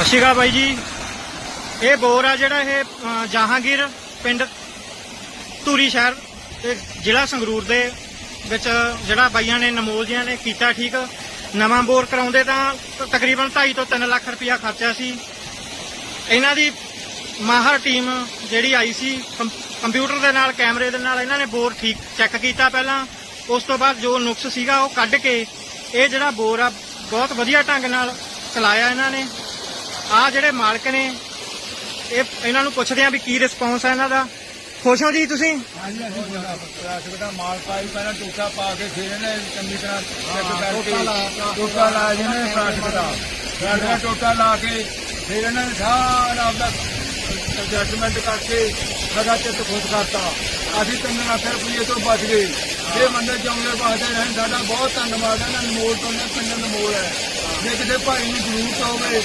ਸਤਿ ਸ਼੍ਰੀ ਅਕਾਲ ਬਾਈ ਜੀ। ਇਹ ਬੋਰ ਆ ਜਿਹੜਾ ਇਹ ਜਹਾਂਗੀਰ ਪਿੰਡ ਧੂਰੀ ਸ਼ਹਿਰ ਤੇ ਜ਼ਿਲ੍ਹਾ ਸੰਗਰੂਰ ਦੇ ਵਿੱਚ ਜਿਹੜਾ ਬਾਈਆਂ ਨੇ ਨਮੋਲ ਜਿਆਂ ਨੇ ਕੀਤਾ ਠੀਕ। ਨਵਾਂ ਬੋਰ ਕਰਾਉਂਦੇ ਤਾਂ ਤਕਰੀਬਨ 2.5 ਤੋਂ 3 ਲੱਖ ਰੁਪਇਆ ਖਰਚਿਆ ਸੀ। ਇਹਨਾਂ ਦੀ ਮਾਹਰ ਟੀਮ ਜਿਹੜੀ ਆਈ ਸੀ ਕੰਪਿਊਟਰ ਦੇ ਨਾਲ, ਕੈਮਰੇ ਦੇ ਨਾਲ ਇਹਨਾਂ ਨੇ ਬੋਰ ਠੀਕ ਚੈੱਕ ਕੀਤਾ ਪਹਿਲਾਂ। ਉਸ ਤੋਂ ਬਾਅਦ ਜੋ ਨੁਕਸ ਸੀਗਾ ਉਹ ਕੱਢ ਕੇ ਇਹ ਜਿਹੜਾ ਬੋਰ ਆ, ਬਹੁਤ ਵਧੀਆ ਢੰਗ ਨਾਲ ਚਲਾਇਆ ਇਹਨਾਂ ਨੇ। ਆ ਜਿਹੜੇ ਮਾਲਕ ਨੇ ਇਹ ਇਹਨਾਂ ਨੂੰ ਪੁੱਛਦੇ ਆ ਵੀ ਕੀ ਰਿਸਪੌਂਸ ਹੈ ਇਹਨਾਂ ਦਾ। ਖੁਸ਼ ਹੋ ਜੀ ਤੁਸੀਂ? ਹਾਂਜੀ ਅਸੀਂ ਪਲਾਸਟਿਕ ਦਾ ਮਾਲ ਪਾਈ ਪਹਿਲਾਂ ਟੋਟਾ ਪਾ ਕੇ ਫਿਰ ਇਹਨੇ ਚੰਗੀ ਤਰ੍ਹਾਂ ਚੈੱਕ ਕਰਕੇ ਟੋਟਾ ਲਾ ਜਿਹਨੇ ਪਲਾਸਟਿਕ ਦਾ। ਪਲਾਸਟਿਕ ਦਾ ਟੋਟਾ ਲਾ ਕੇ ਫਿਰ ਇਹਨਾਂ ਨੇ ਸਾਰਾ ਆਪਦਾ ਐਡਜਸਟਮੈਂਟ ਕਰਕੇ ਸਾਡਾ ਚਿੱਤ ਖੁਸ਼ ਕਰਤਾ। ਅਸੀਂ 3 ਲੱਖ ਰੁਪਏ ਤੋਂ ਬਚ ਗਏ। ਇਹ ਬੰਦੇ ਚਾਉਂਦੇ ਵਾਸਤੇ ਰਹਿਣ ਸਾਡਾ ਬਹੁਤ ਧੰਨਵਾਦ ਹੈ। ਨਾ ਨਮੋਲ ਤੋਂ ਨੇ ਪਿੰਡ ਨਮੋਲ ਹੈ। ਜੇ ਕਿਸੇ ਭਾਈ ਨੂੰ ਜ਼ਰੂਰਤ ਹੋਵੇ